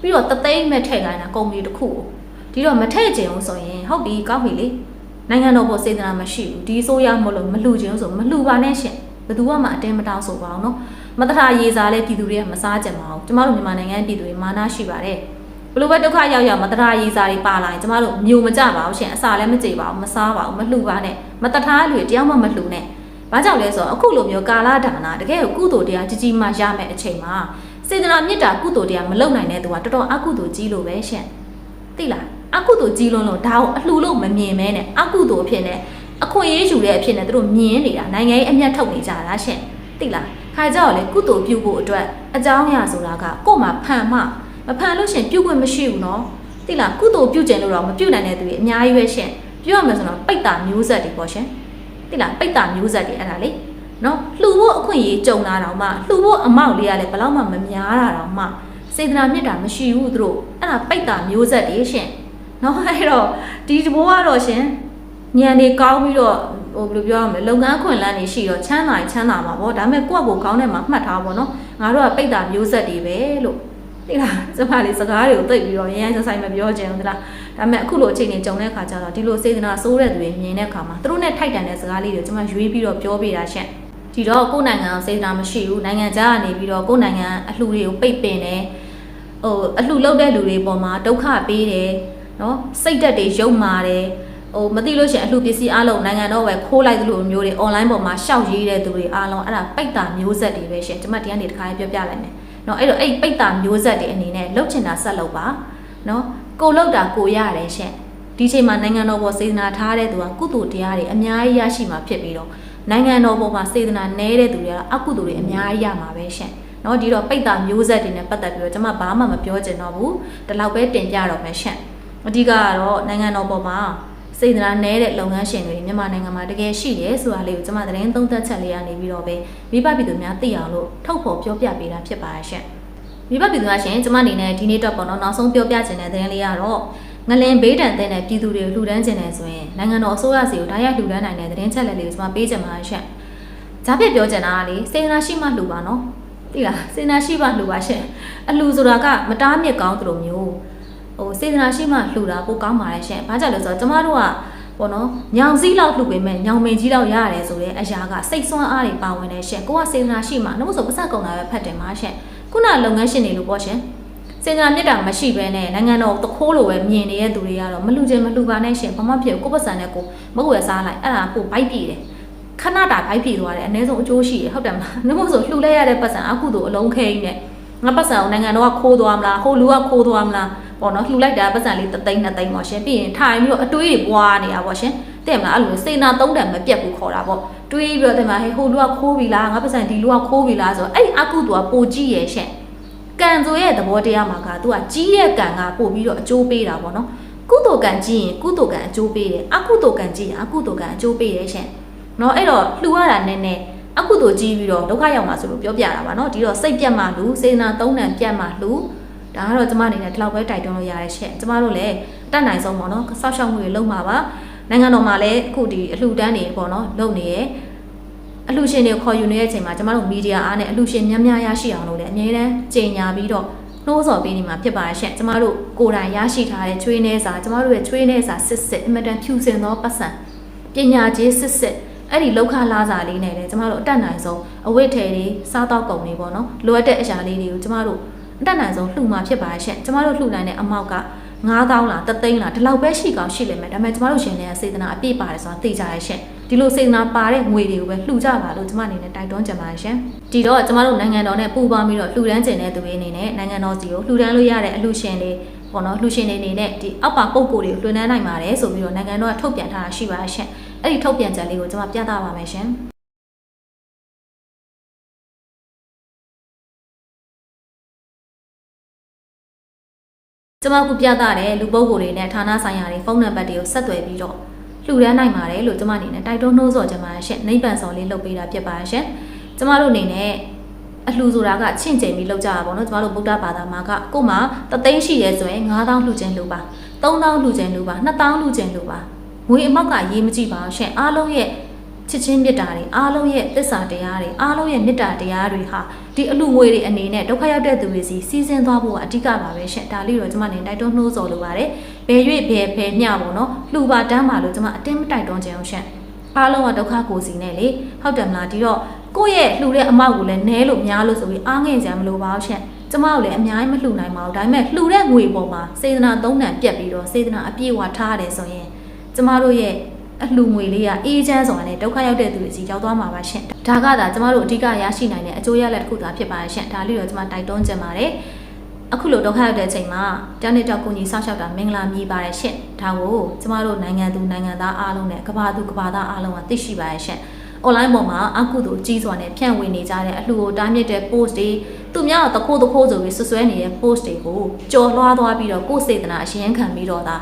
ပြီးတော့တသိန်းမဲ့ထည့်ခိုင်းတာကုမ္ပဏီတစ်ခုကို ဒီတော့မထည့်ခြင်းဘူးဆိုရင်ဟုတ်ပြီကောင်းပြီလေနိုင်ငံတော်ပေါ်စေတနာမရှိဘူးဒီဆိုရမလို့မလှူခြင်းဆိုမလှူပါနဲ့ရှင်ဘယ်သူမှအတင်းမတောင်းဆိုပါအောင်နော်မတထာရေးစားလဲပြည်သူတွေကမစားကြပါဘူးကျမတို့မြန်မာနိုင်ငံပြည်သူတွေမာနရှိပါတယ်ဘလို့ပဲဒုက္ခရောက်ရောက်မတထာရေးစားတွေပါလာရင်ကျမတို့မျိုးမကြပါဘူးရှင်အစာလည်းမကြေပါဘူးမစားပါဘူးမလှူပါနဲ့မတထာလူတွေတယောက်မှမလှူနဲ့ဘာကြောင့်လဲဆိုတော့အခုလိုမျိုးကာလဒါနာတကယ်ကိုကုသိုလ်တရားကြီးကြီးမှရမယ်အချိန်မှာစေတနာမေတ္တာကုသိုလ်တရားမလုပ်နိုင်တဲ့သူကတော်တော်အကုသိုလ်ကြီးလို့ပဲရှင်သိလား အကုသိုလ်ကြီးလွန်းလို့ဒါကိုအလှလို့မမြင်မဲနဲ့အကုသိုလ်အဖြစ်နဲ့အခွင့်အရေးယူတဲ့အဖြစ်နဲ့သူတို့မြင်နေတာနိုင်ငံရေးအမျက်ထုတ်နေကြတာရှင်သိလားခါကြောက်လေကုသိုလ်ပြုဖို့အတွက်အကြောင်းအရာဆိုတာကကို့မှာဖန်မှမဖန်လို့ရှင်ပြုခွင့်မရှိဘူးနော်သိလားကုသိုလ်ပြုကျင်လို့တော့မပြုနိုင်တဲ့သူတွေအများကြီးပဲရှင်ပြောရမယ်ဆိုတော့ပိတ်တာမျိုးဆက်တွေပေါ့ရှင်သိလားပိတ်တာမျိုးဆက်တွေအဲ့ဒါလေနော်လှူဖို့အခွင့်အရေးကြုံလာတော့မှလှူဖို့အမောက်လေးကလည်းဘယ်တော့မှမများတာတော့မှစေတနာမြတ်တာမရှိဘူးသူတို့အဲ့ဒါပိတ်တာမျိုးဆက်တွေရှင် နော်အဲ့တော့ဒီတဘောကတော့ရှင်ညံနေကောင်းပြီးတော့ဟိုဘယ်လိုပြောရမလဲလုပ်ငန်းခွင်လန်းနေရှိတော့ချမ်းသာရင်ချမ်းသာမှာပေါ့ဒါပေမဲ့ကိုယ့်အကိုကောင်းတဲ့မှာမှတ်ထားပါတော့ငါတို့ကပိတ်တာမျိုးဆက်တွေပဲလို့သိလားစပါးလေးစကားတွေကိုသိပြီးတော့ရရစဆိုင်မပြောချင်ဘူးသလားဒါပေမဲ့အခုလိုအချိန်ကြီးကြုံတဲ့ခါကျတော့ဒီလိုစေတနာစိုးတဲ့သူတွေမြင်တဲ့ခါမှာသူတို့နဲ့ထိုက်တန်တဲ့စကားလေးတွေကျွန်မရွေးပြီးတော့ပြောပြတာရှင့်ဒီတော့ကိုယ်နိုင်ငံစေတနာမရှိဘူးနိုင်ငံခြားကနေပြီးတော့ကိုယ်နိုင်ငံအလှူတွေကိုပိတ်ပင်တယ်ဟိုအလှူလုပ်တဲ့လူတွေပေါ်မှာဒုက္ခပေးတယ် နော်စိတ်တက်တွေရုပ်မာတယ်ဟိုမသိလို့ရှရင်အလှပစ္စည်းအလုံးနိုင်ငံတော့ပဲခိုးလိုက်သလိုမျိုးတွေ online ပေါ်မှာရှောက်ရေးတဲ့သူတွေအားလုံးအဲ့ဒါပိတ်တာမျိုးဆက်တွေပဲရှင်ကျွန်မဒီကနေတစ်ခါလေးပြောပြလိုက်မယ်နော်အဲ့တော့အဲ့ပိတ်တာမျိုးဆက်တွေအနေနဲ့လှုပ်ချင်တာဆက်လုပ်ပါနော်ကိုလှုပ်တာကိုရတယ်ရှင်ဒီချိန်မှာနိုင်ငံတော်ပေါ်စေတနာထားတဲ့သူကကုသိုလ်တရားတွေအများကြီးရရှိမှာဖြစ်ပြီးတော့နိုင်ငံတော်ပေါ်မှာစေတနာနည်းတဲ့သူတွေကအကုသိုလ်တွေအများကြီးရမှာပဲရှင်နော်ဒီတော့ပိတ်တာမျိုးဆက်တွေနဲ့ပတ်သက်ပြီးတော့ကျွန်မဘာမှမပြောချင်တော့ဘူးဒီလောက်ပဲတင်ပြတော့မယ်ရှင် အဓိကကတော့နိုင်ငံတော်ပေါ်မှာစေတနာနည်းတဲ့လုပ်ငန်းရှင်တွေမြန်မာနိုင်ငံမှာတကယ်ရှိတယ်ဆိုတာလေးကိုကျွန်မသတင်းသုံးသပ်ချက်လေးကနေပြီးတော့ပဲမိဘပြည်သူများသိအောင်လို့ထုတ်ဖော်ပြောပြပေးတာဖြစ်ပါရဲ့ရှင်မိဘပြည်သူများရှင်ကျွန်မအနေနဲ့ဒီနေ့တော့ပေါ့နော်နောက်ဆုံးပြောပြခြင်းတဲ့သတင်းလေးကတော့ငလင်ဘေးတန်တဲ့တဲ့ပြည်သူတွေလှူဒန်းခြင်းနဲ့ဆိုရင်နိုင်ငံတော်အစိုးရစီကိုဓာတ်ရိုက်လှူဒန်းနိုင်တဲ့သတင်းချက်လက်လေးကိုကျွန်မပေးချင်ပါရဲ့ရှင်ဂျားပြပြောချင်တာကလေစေတနာရှိမှလှူပါနော်သိလားစေတနာရှိမှလှူပါရှင်အလှူဆိုတာကမတားမြစ်ကောင်းသလိုမျိုး ဟိုစေတနာရှိမှလှူတာပိုကောင်းပါတယ်ရှင်။ဘာကြောင့်လဲဆိုတော့ကျမတို့ကပေါ့နော်ညောင်စည်းလောက်လှူပေမဲ့ညောင်မင်ကြီးလောက်ရတယ်ဆိုတဲ့အရာကစိတ်ဆွမ်းအားတွေပါဝင်နေရှင်။ကိုကစေတနာရှိမှနှုတ်ဆိုပတ်ဆက်ကုန်တာပဲဖတ်တယ်မှာရှင်။ခုနလုပ်ငန်းရှင်တွေလို့ပေါ့ရှင်။စေတနာမြတ်တာမရှိဘဲနဲ့နိုင်ငံတော်တခိုးလိုပဲမြင်နေတဲ့သူတွေကတော့မလှူခြင်းမလှူပါနဲ့ရှင်။ဘာမှဖြစ်ကိုပတ်စံနဲ့ကိုမဟုတ်ရစားလိုက်အဲ့ဒါပို့ဘိုက်ပြည်တယ်။ခဏတာဘိုက်ပြည်သွားတယ်အနည်းဆုံးအကျိုးရှိတယ်ဟုတ်တယ်မလား။နှုတ်ဆိုလှူလိုက်ရတဲ့ပတ်စံအကုသို့အလုံးခဲကြီးနဲ့ ငါပတ်စံကိုနိုင်ငံတော်ကခိုးသွားမလားဟိုလူကခိုးသွားမလားပေါ့နော်လှူလိုက်တာပတ်စံလေးတစ်သိန်းနှစ်သိန်းပေါ့ရှင်ပြီးရင်ထိုင်ပြီးတော့အတွေးတွေပွားနေတာပေါ့ရှင်တဲ့မလားအဲ့လိုစေနာသုံးတန်မပြတ်ဘူးခေါ်တာပေါ့တွေးပြီးတော့တဲ့မှာဟေးဟိုလူကခိုးပြီလားငါပတ်စံဒီလူကခိုးပြီလားဆိုတော့အဲ့အကုသူကပိုကြည့်ရဲ့ရှင်ကံဆိုရဲ့သဘောတရားမှာကသူကကြီးရဲ့ကံကပို့ပြီးတော့အကျိုးပေးတာပေါ့နော်ကုသိုလ်ကံကြီးရင်ကုသိုလ်ကံအကျိုးပေးတယ်အကုသိုလ်ကံကြီးရင်အကုသိုလ်ကံအကျိုးပေးတယ်ရှင်နော်အဲ့တော့လှူရတာနည်းနည်း အကုသိုလ်ကြီးပြီးတော့ဒုက္ခရောက်မှာဆိုလို့ပြောပြတာပါเนาะဒီတော့စိတ်ပြတ်မှလူစေနာသုံးတန်ပြတ်မှလူဒါကတော့ကျမအနေနဲ့ဒီလောက်ပဲတိုက်တွန်းလို့ရတဲ့ရှင့်ကျမတို့လည်းအတတ်နိုင်ဆုံးပေါ့နော်ဆောက်ရှောက်မှုတွေလုပ်မှာပါနိုင်ငံတော်မှာလည်းအခုဒီအလှူဒန်းတွေပေါ့နော်လုပ်နေရဲ့အလှူရှင်တွေခေါ်ယူနေတဲ့အချိန်မှာကျမတို့မီဒီယာအားနဲ့အလှူရှင်များများရရှိအောင်လို့လည်းအမြဲတမ်းကြေညာပြီးတော့နှိုးဆော်ပေးနေမှာဖြစ်ပါရဲ့ရှင့်ကျမတို့ကိုယ်တိုင်ရရှိထားတဲ့ချွေးနှဲစာကျမတို့ရဲ့ချွေးနှဲစာစစ်စစ်အင်မတန်ဖြူစင်သောပတ်စံပညာကြီးစစ်စစ် အဲ့ဒီလောက်ခလာစာလေးနဲ့လည်းကျမတို့အတက်နိုင်ဆုံးအဝတ်ထည်တွေစားတော့ကုန်တွေပေါ့နော်လိုအပ်တဲ့အရာလေးတွေကိုကျမတို့အတက်နိုင်ဆုံးလှူမှာဖြစ်ပါရဲ့ရှင့်ကျမတို့လှူနိုင်တဲ့အမောက်က9000လား3သိန်းလားဒီလောက်ပဲရှိကောင်းရှိလိမ့်မယ်ဒါပေမဲ့ကျမတို့ရှင်တွေကစေတနာအပြည့်ပါတယ်ဆိုတာသိကြရရှင်ဒီလိုစေတနာပါတဲ့ငွေတွေကိုပဲလှူကြပါလို့ကျမအနေနဲ့တိုက်တွန်းချင်ပါတယ်ရှင်ဒီတော့ကျမတို့နိုင်ငံတော်နဲ့ပူးပေါင်းပြီးတော့လှူဒန်းကျင်တဲ့သူတွေအနေနဲ့နိုင်ငံတော်စီကိုလှူဒန်းလို့ရတဲ့အလှူရှင်တွေပေါ့နော်လှူရှင်တွေအနေနဲ့ဒီအောက်ပါပုံကိုယ်တွေကိုလှူဒန်းနိုင်ပါတယ်ဆိုပြီးတော့နိုင်ငံတော်ကထုတ်ပြန်ထားတာရှိပါရှင် အဲ့ဒီထုတ်ပြန်ချက်လေးကိုကျမပြသပါမယ်ရှင်ကျမကပြသတဲ့လူပုဂ္ဂိုလ်တွေနဲ့ဌာနဆိုင်ရာတွေဖုန်းနံပါတ်တွေကိုဆက်သွယ်ပြီးတော့လှူဒန်းနိုင်ပါတယ်လို့ကျမအနေနဲ့တိုက်တွန်းနှိုးဆော်ချင်ပါတယ်ရှင်။နိဗ္ဗာန်ဆောင်လေးလုပ်ပေးတာဖြစ်ပါတယ်ရှင်။ကျမတို့အနေနဲ့အလှူဆိုတာကချင့်ချိန်ပြီးလုပ်ကြတာပေါ့နော်။ကျမတို့ဗုဒ္ဓဘာသာမှာကကို့မှာတသိန်းရှိရဲဆိုရင်9000လှူခြင်းလှူပါ။3000လှူခြင်းလှူပါ။2000လှူခြင်းလှူပါ။ ငွေအမောက်ကရေးမကြည့်ပါဘူးရှင်။အားလုံးရဲ့ချစ်ချင်းမေတ္တာတွေအားလုံးရဲ့သစ္စာတရားတွေအားလုံးရဲ့မေတ္တာတရားတွေဟာဒီအလူငွေတွေအနေနဲ့ဒုက္ခရောက်တဲ့သူတွေစီစီစဉ်သွားဖို့ကအဓိကပါပဲရှင်ဒါလေးတော့ကျွန်မနေတိုက်တွန်းနှိုးဆော်လိုပါတယ်ဘယ်၍ဘယ်ဘယ်မျှပေါ့နော်လှူပါတန်းပါလို့ကျွန်မအတင်းမတိုက်တွန်းချင်အောင်ရှင်အားလုံးကဒုက္ခကိုစီနဲ့လေဟုတ်တယ်မလားဒီတော့ကိုယ့်ရဲ့လှူတဲ့အမောက်ကိုလည်းနဲလို့များလို့ဆိုပြီးအားငယ်ကြမလို့ပါဘူးရှင်ကျမတို့လည်းအများကြီးမလှူနိုင်ပါဘူးဒါပေမဲ့လှူတဲ့ငွေပေါ်မှာစေတနာသုံးတန်ပြက်ပြီးတော့စေတနာအပြည့်အဝထားရတယ်ဆိုရင် ကျမတို့ရဲ့အလှငွေလေးကအေးချမ်းစွာနဲ့ဒုက္ခရောက်တဲ့သူတွေစီရောက်သွားမှာပါရှင်။ဒါကသာကျမတို့အဓိကရရှိနိုင်တဲ့အကျိုးရလဒ်တစ်ခုသာဖြစ်ပါရှင်။ဒါလေးတော့ကျမတိုက်တွန်းချင်ပါတယ်။အခုလိုဒုက္ခရောက်တဲ့အချိန်မှာတောင်းနေတော့ကိုကြီးဆောက်ရှောက်တာမင်္ဂလာမြည်ပါတယ်ရှင်။ဒါကိုကျမတို့နိုင်ငံသူနိုင်ငံသားအားလုံးနဲ့ကမ္ဘာသူကမ္ဘာသားအားလုံးကသိရှိပါရဲ့ရှင်။ online ပေါ်မှာအကုသို့ကြီးစွာနဲ့ဖြန့်ဝေနေကြတဲ့အလှကိုတားမြစ်တဲ့ post တွေသူများတော့တခိုးတခိုးဆိုပြီးဆွဆွဲနေတဲ့ post တွေကိုကြော်လွှားသွားပြီးတော့ကိုယ်စေတနာအရင်ခံပြီးတော့ဒါ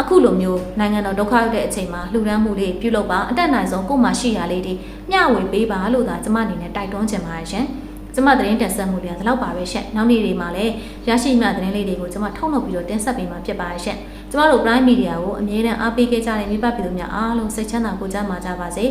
အခုလိုမျိုးနိုင်ငံတော်ဒုက္ခရောက်တဲ့အချိန်မှာလှူဒန်းမှုလေးပြုလုပ်ပါအတက်နိုင်ဆုံးကိုယ်မှရှိရလေးတွေမျှဝေပေးပါလို့သာကျမအနေနဲ့တိုက်တွန်းချင်ပါတယ်ရှင်ကျမသတင်းတင်ဆက်မှုတွေကဒီလောက်ပါပဲရှင့်နောက်နေ့တွေမှာလည်းရရှိမှသတင်းလေးတွေကိုကျမထုတ်လုပ်ပြီးတော့တင်ဆက်ပေးမှာဖြစ်ပါတယ်ရှင့်ကျမတို့ Prime Media ကိုအမြဲတမ်းအားပေးခဲ့ကြတဲ့မိဘပြည်သူများအားလုံးစိတ်ချမ်းသာကိုကြမှာကြပါစေ